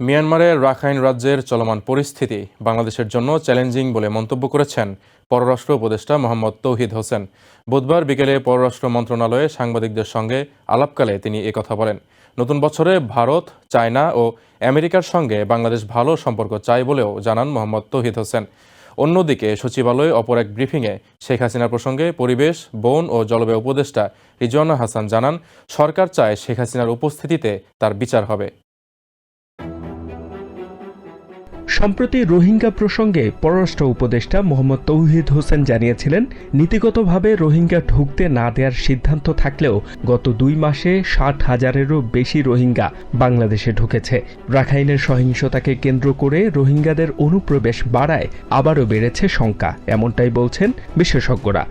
মিয়ানমারের রাখাইন রাজ্যের চলমান পরিস্থিতি বাংলাদেশের জন্য চ্যালেঞ্জিং বলে মন্তব্য করেছেন পররাষ্ট্র উপদেষ্টা মোহাম্মদ তৌহিদ হোসেন। বুধবার বিকেলে পররাষ্ট্র মন্ত্রণালয়ে সাংবাদিকদের সঙ্গে আলাপকালে তিনি একথা বলেন। নতুন বছরে ভারত, চায়না ও আমেরিকার সঙ্গে বাংলাদেশ ভালো সম্পর্ক চায় বলেও জানান মোহাম্মদ তৌহিদ হোসেন। অন্যদিকে সচিবালয়ে অপর এক ব্রিফিংয়ে শেখ হাসিনা প্রসঙ্গে পরিবেশ, বন ও জলবায়ু উপদেষ্টা রিজওয়ানা হাসান জানান, সরকার চায় শেখ হাসিনার উপস্থিতিতে তার বিচার হবে। সম্প্রতি রোহিঙ্গা প্রসঙ্গে পররাষ্ট্র উপদেষ্টা মোহাম্মদ তৌহিদ হোসেন জানিয়েছিলেন, নীতিগতভাবে রোহিঙ্গা ঢুকতে না দেওয়ার সিদ্ধান্ত থাকলেও গত দুই মাসে ষাট হাজারেরও বেশি রোহিঙ্গা বাংলাদেশে ঢুকেছে। রাখাইনের সহিংসতাকে কেন্দ্র করে রোহিঙ্গাদের অনুপ্রবেশ বাড়ায় আবারও বেড়েছে শঙ্কা, এমনটাই বলছেন বিশেষজ্ঞরা।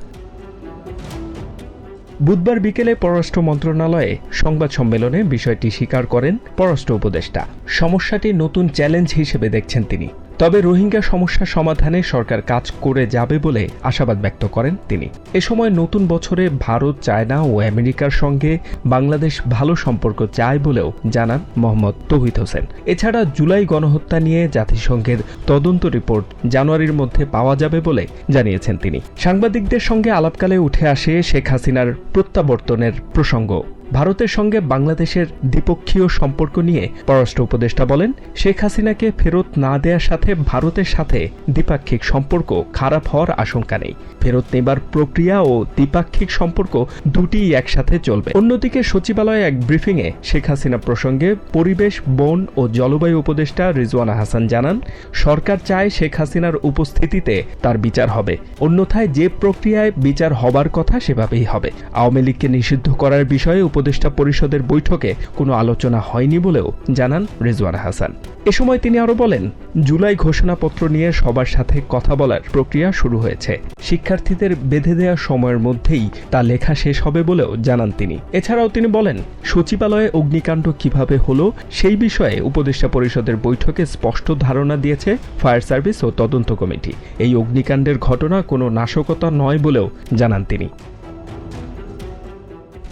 বুধবার বিকেলে পররাষ্ট্র মন্ত্রণালয়ে সংবাদ সম্মেলনে বিষয়টি স্বীকার করেন পররাষ্ট্র উপদেষ্টা। সমস্যাটি নতুন চ্যালেঞ্জ হিসেবে দেখছেন তিনি। তবে রোহিঙ্গা সমস্যা সমাধানে সরকার কাজ করে যাবে বলে আশাবাদ ব্যক্ত করেন তিনি। এ সময় নতুন বছরে ভারত, চায়না ও আমেরিকার সঙ্গে বাংলাদেশ ভালো সম্পর্ক চায় বলেও জানান মোহাম্মদ তৌহিদ হোসেন। এছাড়া জুলাই গণহত্যা নিয়ে জাতিসংঘের তদন্ত রিপোর্ট জানুয়ারির মধ্যে পাওয়া যাবে বলে জানিয়েছেন তিনি। সাংবাদিকদের সঙ্গে আলাপকালে উঠে আসে শেখ হাসিনার প্রত্যাবর্তনের প্রসঙ্গ। ভারতের সঙ্গে বাংলাদেশের দ্বিপক্ষীয় সম্পর্ক নিয়ে পররাষ্ট্র উপদেষ্টা বলেন, শেখ হাসিনাকে ফেরত না দেওয়ার সাথে ভারতের সাথে দ্বিপাক্ষিক সম্পর্ক খারাপ হওয়ার আশঙ্কা নেই। ফেরত নেবার প্রক্রিয়া ও দ্বিপাক্ষিক সম্পর্ক দুটিই একসাথে চলবে। অন্যদিকে সচিবালয়ে এক ব্রিফিংয়ে শেখ হাসিনা প্রসঙ্গে পরিবেশ, বন ও জলবায়ু উপদেষ্টা রিজওয়ানা হাসান জানান, সরকার চায় শেখ হাসিনার উপস্থিতিতে তার বিচার হবে। অন্যথায় যে প্রক্রিয়ায় বিচার হবার কথা সেভাবেই হবে। আওয়ামী লীগকে নিষিদ্ধ করার বিষয়ে উপদেষ্টা পরিষদের বৈঠকে কোনো আলোচনা হয়নি বলেও জানান রেজওয়ান হাসান। এ সময় তিনি আরও বলেন, জুলাই ঘোষণাপত্র নিয়ে সবার সাথে কথা বলার প্রক্রিয়া শুরু হয়েছে। শিক্ষার্থীদের বেঁধে দেওয়া সময়ের মধ্যেই তা লেখা শেষ হবে বলেও জানান তিনি। এছাড়াও তিনি বলেন, সচিবালয়ে অগ্নিকাণ্ড কীভাবে হলো সেই বিষয়ে উপদেষ্টা পরিষদের বৈঠকে স্পষ্ট ধারণা দিয়েছে ফায়ার সার্ভিস ও তদন্ত কমিটি। এই অগ্নিকাণ্ডের ঘটনা কোনো নাশকতা নয় বলেও জানান তিনি।